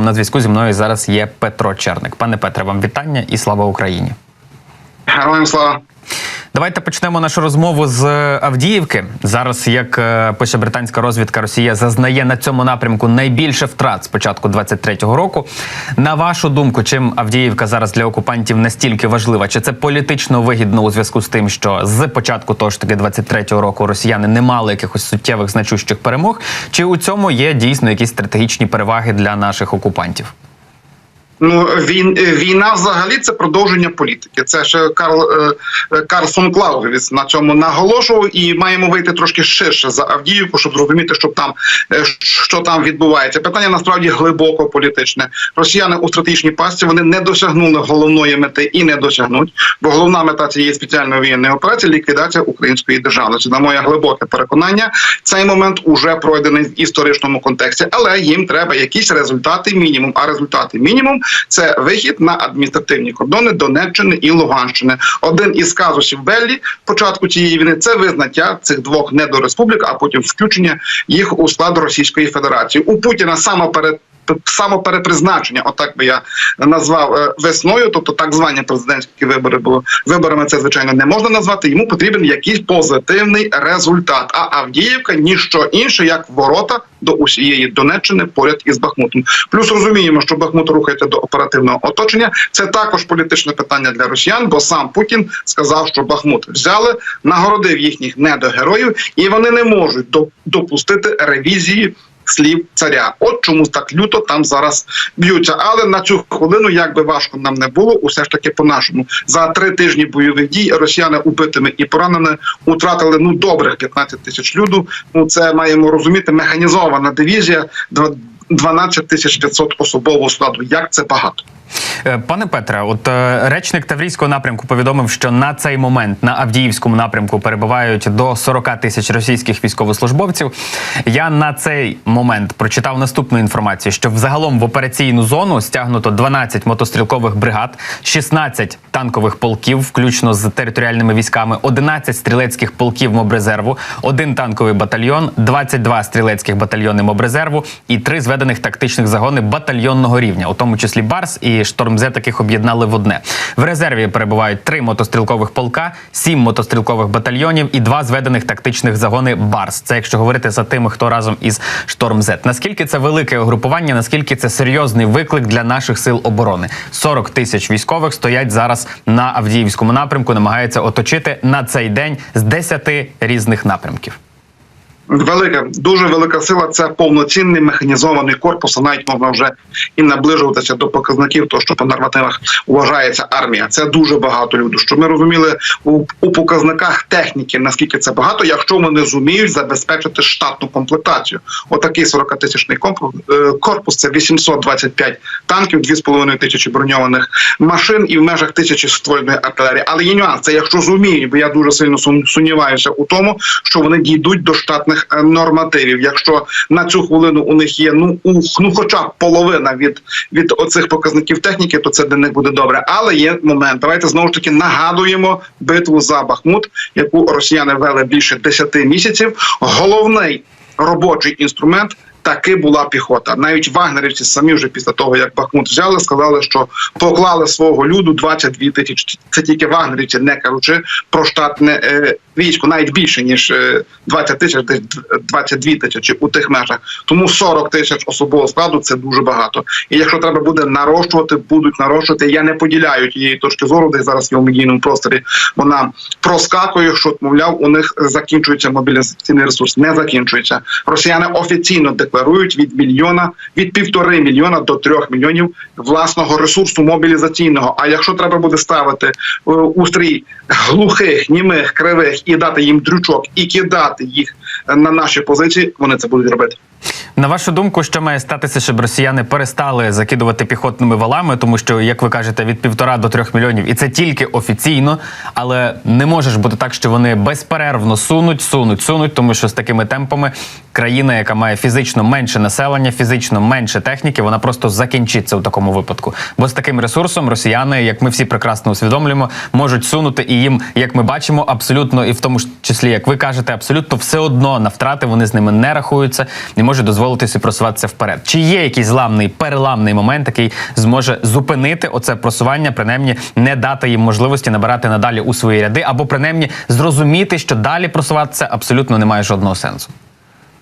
На зв'язку зі мною зараз є Петро Черник. Пане Петре, вам вітання і слава Україні. Героям слава. Давайте почнемо нашу розмову з Авдіївки. Зараз, як е, пише британська розвідка, Росія зазнає на цьому напрямку найбільше втрат з початку 23-го року. На вашу думку, чим Авдіївка зараз для окупантів настільки важлива? Чи це політично вигідно у зв'язку з тим, що з початку того ж таки 23-го року росіяни не мали якихось суттєвих значущих перемог? Чи у цьому є дійсно якісь стратегічні переваги для наших окупантів? Ну він війна взагалі це продовження політики. Це ще Карл е, е, Карсон Клаугевіц на цьому наголошував, і маємо вийти трошки ширше за Авдіївку, щоб зрозуміти, що там е, що там відбувається. Питання насправді глибоко політичне. Росіяни у стратегічній пастці вони не досягнули головної мети і не досягнуть. Бо головна мета цієї спеціальної воєнної операції ліквідація української державності. На моє глибоке переконання, цей момент уже пройдений в історичному контексті, але їм треба якісь результати мінімум. А результати мінімум це вихід на адміністративні кордони Донеччини і Луганщини. Один із казусів Беллі початку цієї війни це визнаття цих двох недореспублік, а потім включення їх у склад Російської Федерації. У Путіна саме перед самоперепризначення, отак би я назвав е, весною, тобто так звані президентські вибори, бо виборами це звичайно не можна назвати. Йому потрібен якийсь позитивний результат. А Авдіївка ніщо інше, як ворота до усієї Донеччини поряд із Бахмутом. Плюс розуміємо, що Бахмут рухається до оперативного оточення. Це також політичне питання для росіян, бо сам Путін сказав, що Бахмут взяли, нагородив їхніх недогероїв, і вони не можуть допустити ревізії слів царя. От чому так люто там зараз б'ються. Але на цю хвилину, як би важко нам не було, усе ж таки по-нашому за три тижні бойових дій росіяни убитими і пораненими втратили ну добрих 15 тисяч люду. Ну це маємо розуміти. Механізована дивізія 12 тисяч 500 особового складу. Як це багато. Е, Пане Петре, от е, речник Таврійського напрямку повідомив, що на цей момент на Авдіївському напрямку перебувають до 40 тисяч російських військовослужбовців. Я на цей момент прочитав наступну інформацію: що взагалом в операційну зону стягнуто 12 мотострілкових бригад, 16 танкових полків, включно з територіальними військами, 11 стрілецьких полків мобрезерву, один танковий батальйон, 22 стрілецьких батальйони мобрезерву і три зведених тактичних загони батальйонного рівня, у тому числі Барс і Шторм Зе таких об'єднали в одне. В резерві перебувають три мотострілкових полка, сім мотострілкових батальйонів і два зведених тактичних загони Барс. Це якщо говорити за тими, хто разом із Шторм Зет. Наскільки це велике угрупування? Наскільки це серйозний виклик для наших сил оборони? 40 тисяч військових стоять зараз на Авдіївському напрямку, намагаються оточити на цей день з 10 різних напрямків. Велика, дуже велика сила. Це повноцінний механізований корпус. Навіть можна вже і наближуватися до показників, того, що по нормативах вважається армія. Це дуже багато людей. Щоб ми розуміли у, у показниках техніки, наскільки це багато, якщо вони зуміють забезпечити штатну комплектацію. Отакий 40 тисячний корпус це 825 танків, 2,5 тисячі броньованих машин і в межах тисячі ствольної артилерії. Але є нюанс, це якщо зуміють, бо я дуже сильно сумніваюся у тому, що вони дійдуть до штатних нормативів. Якщо на цю хвилину у них є ну у ну, хоча б половина від від оцих показників техніки, то це для них буде добре. Але є момент. Давайте знову ж таки нагадуємо битву за Бахмут, яку росіяни вели більше 10 місяців. Головний робочий інструмент. Таки була піхота. Навіть вагнерівці самі вже після того, як Бахмут взяли, сказали, що поклали свого люду 22 тисячі. Це тільки вагнерівці, не кажучи про штатне е, військо, навіть більше ніж 20 тисяч, десь 22 тисячі у тих межах. Тому 40 тисяч особового складу це дуже багато. І якщо треба буде нарощувати, будуть нарощувати. Я не поділяю тієї точки зору, де зараз є у медійному просторі. Вона проскакує, що мовляв, у них закінчується мобілізаційний ресурс. Не закінчується. Росіяни офіційно декларують від мільйона від півтори мільйона до трьох мільйонів власного ресурсу мобілізаційного. А якщо треба буде ставити е, устрій глухих, німих, кривих і дати їм дрючок, і кидати їх на наші позиції, вони це будуть робити. На вашу думку, що має статися, щоб росіяни перестали закидувати піхотними валами, тому що, як ви кажете, від півтора до трьох мільйонів, і це тільки офіційно, але не може ж бути так, що вони безперервно сунуть, сунуть, сунуть, тому що з такими темпами країна, яка має фізично менше населення, фізично менше техніки, вона просто закінчиться у такому випадку. Бо з таким ресурсом росіяни, як ми всі прекрасно усвідомлюємо, можуть сунути і їм, як ми бачимо, абсолютно і в тому числі, як ви кажете, абсолютно все одно на втрати вони з ними не рахуються і можуть дозволити собі просуватися вперед. Чи є якийсь зламний переламний момент, який зможе зупинити оце просування, принаймні не дати їм можливості набирати надалі у свої ряди, або принаймні зрозуміти, що далі просуватися абсолютно немає жодного сенсу.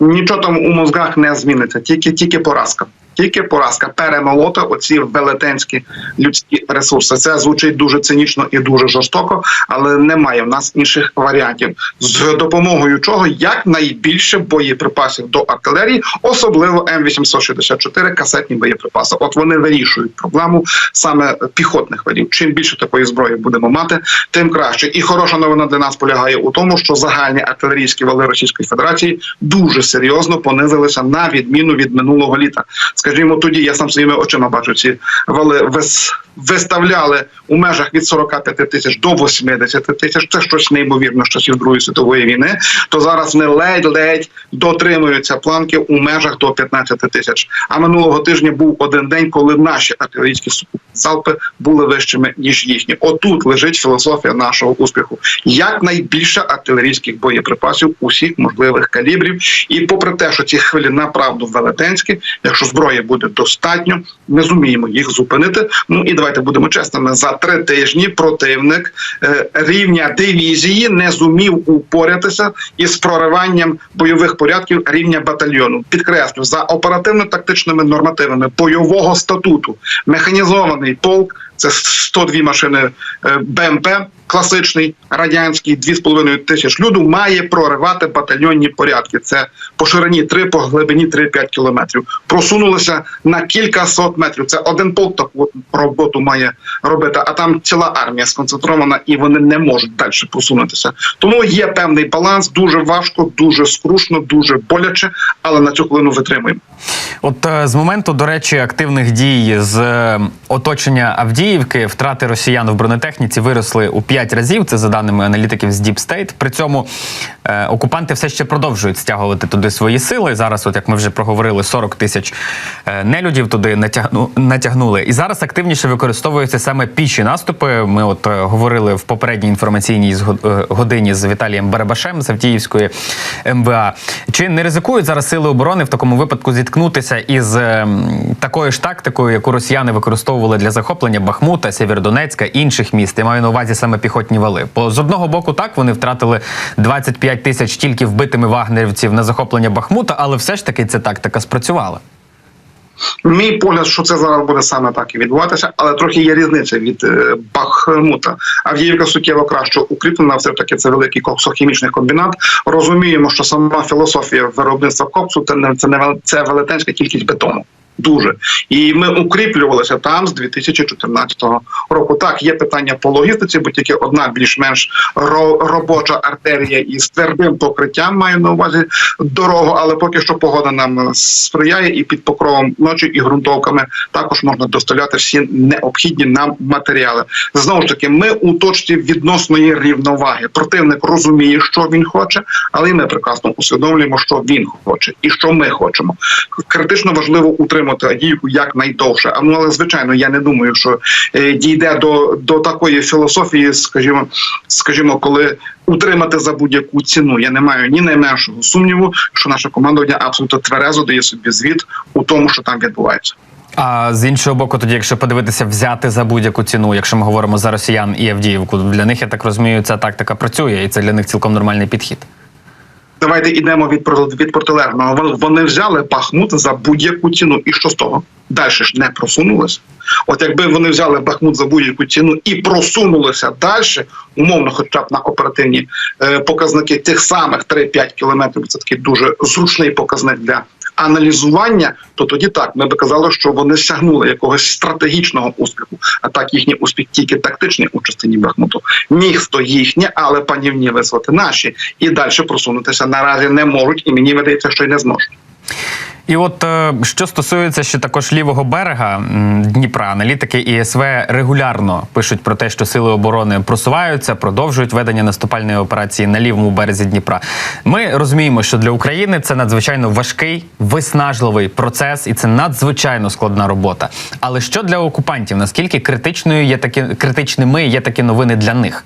Нічого там у мозгах не зміниться, тільки тільки поразка. Тільки поразка перемолоти оці велетенські людські ресурси. Це звучить дуже цинічно і дуже жорстоко, але немає в нас інших варіантів. З допомогою чого якнайбільше боєприпасів до артилерії, особливо М864 касетні боєприпаси. От вони вирішують проблему саме піхотних видів. Чим більше такої зброї будемо мати, тим краще. І хороша новина для нас полягає у тому, що загальні артилерійські вали Російської Федерації дуже серйозно понизилися на відміну від минулого літа. Скажімо, тоді я сам своїми очима бачу ці вали вис, виставляли у межах від 45 тисяч до 80 тисяч. Це щось неймовірно з часів Другої світової війни. То зараз вони ледь-ледь дотримуються планки у межах до 15 тисяч. А минулого тижня був один день, коли наші артилерійські залпи були вищими ніж їхні. Отут лежить філософія нашого успіху. Якнайбільше артилерійських боєприпасів усіх можливих калібрів. І попри те, що ці хвилі направду велетенські, якщо зброї буде достатньо, ми зуміємо їх зупинити. Ну і давайте будемо чесними. За три тижні противник е, рівня дивізії не зумів упорятися із прориванням бойових порядків рівня батальйону. Підкреслю за оперативно-тактичними нормативами бойового статуту механізований полк. Це 102 машини е, БМП, класичний радянський, 2,5 тисяч люду має проривати батальйонні порядки. Це по ширині 3, по глибині 3-5 кілометрів. Просунулися на кілька сот метрів. Це один полк таку роботу має робити, а там ціла армія сконцентрована і вони не можуть далі просунутися. Тому є певний баланс, дуже важко, дуже скрушно, дуже боляче, але на цю хвилину витримуємо. От е, з моменту, до речі, активних дій з е, оточення Авдіївки втрати росіян в бронетехніці виросли у 5 разів. Це за даними аналітиків з Deep State. При цьому е, окупанти все ще продовжують стягувати туди свої сили. Зараз, от як ми вже проговорили, 40 тисяч нелюдів туди натягну, натягнули. І зараз активніше використовуються саме піші наступи. Ми от говорили в попередній інформаційній годині з Віталієм Барабашем з Авдіївської МВА. Чи не ризикують зараз сили оборони в такому випадку зіткнутися із ем, такою ж тактикою, яку росіяни використовували для захоплення Бахмута, Сєвєродонецька, інших міст? Я маю на увазі саме піхотні вали. Бо з одного боку, так вони втратили 25 тисяч тільки вбитими вагнерівців на захоплення Бахмута, але все ж таки ця тактика спрацювала. Мій погляд, що це зараз буде саме так і відбуватися, але трохи є різниця від е, Бахмута. Авдіївка суттєво краще укріплена, все таки це великий коксохімічний комбінат. Розуміємо, що сама філософія виробництва коксу це не це велетенська кількість бетону. Дуже і ми укріплювалися там з 2014 року. Так, є питання по логістиці, бо тільки одна більш-менш робоча артерія із твердим покриттям маю на увазі дорогу, але поки що погода нам сприяє, і під покровом ночі і ґрунтовками також можна доставляти всі необхідні нам матеріали. Знову ж таки, ми у точці відносної рівноваги. Противник розуміє, що він хоче, але і ми прекрасно усвідомлюємо, що він хоче і що ми хочемо. Критично важливо утримати Адіївку якнайдовше. А ну але звичайно, я не думаю, що е, дійде до, до такої філософії, скажімо, скажімо, коли утримати за будь-яку ціну. Я не маю ні найменшого сумніву, що наше командування абсолютно тверезо дає собі звіт у тому, що там відбувається. А з іншого боку, тоді, якщо подивитися, взяти за будь-яку ціну, якщо ми говоримо за росіян і Авдіївку, для них я так розумію, ця тактика працює, і це для них цілком нормальний підхід. Давайте йдемо від від протилежного. Вони взяли Бахмут за будь-яку ціну. І що з того? Далі ж не просунулися. От якби вони взяли Бахмут за будь-яку ціну і просунулися далі, умовно, хоча б на оперативні е, показники тих самих 3-5 кілометрів, це такий дуже зручний показник для аналізування, то тоді так ми би казали, що вони сягнули якогось стратегічного успіху. А так їхній успіх тільки тактичний у частині Бахмуту. Ніхто їхнє, але панівні висоти наші і далі просунутися наразі не можуть, і мені видається, що й не зможуть. І от е, що стосується ще також лівого берега Дніпра, аналітики ІСВ регулярно пишуть про те, що сили оборони просуваються, продовжують ведення наступальної операції на лівому березі Дніпра. Ми розуміємо, що для України це надзвичайно важкий, виснажливий процес, і це надзвичайно складна робота. Але що для окупантів? Наскільки критичною є такі критичними є такі новини для них?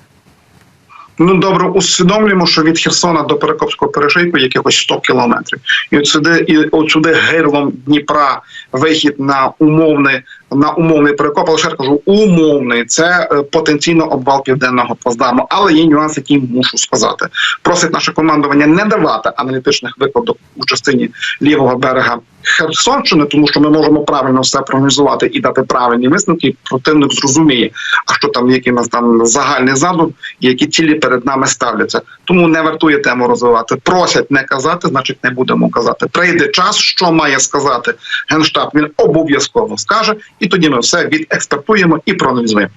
Ну добре, усвідомлюємо, що від Херсона до Перекопського перешийку якихось 100 кілометрів. І от сюди, і от сюди гирлом Дніпра вихід на умовний на умовний перекоп, але ще кажу, умовний це е, потенційно обвал південного плацдарму. Але є нюанс, який мушу сказати. Просить наше командування не давати аналітичних викладок у частині лівого берега Херсонщини, тому що ми можемо правильно все проаналізувати і дати правильні висновки. Противник зрозуміє, а що там, у нас там загальний задум, які цілі перед нами ставляться. Тому не вартує тему розвивати. Просять не казати, значить не будемо казати. Прийде час, що має сказати генштаб. Він обов'язково скаже, і тоді ми все відекспертуємо і проаналізуємо.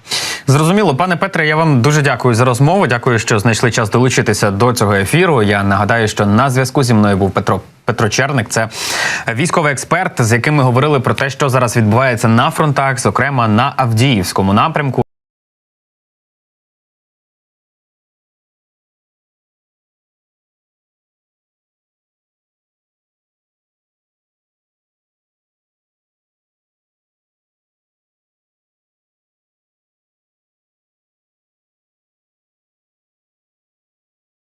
Зрозуміло, пане Петре, я вам дуже дякую за розмову. Дякую, що знайшли час долучитися до цього ефіру. Я нагадаю, що на зв'язку зі мною був Петро. Петро Черник, це військовий експерт, з яким ми говорили про те, що зараз відбувається на фронтах, зокрема на Авдіївському напрямку.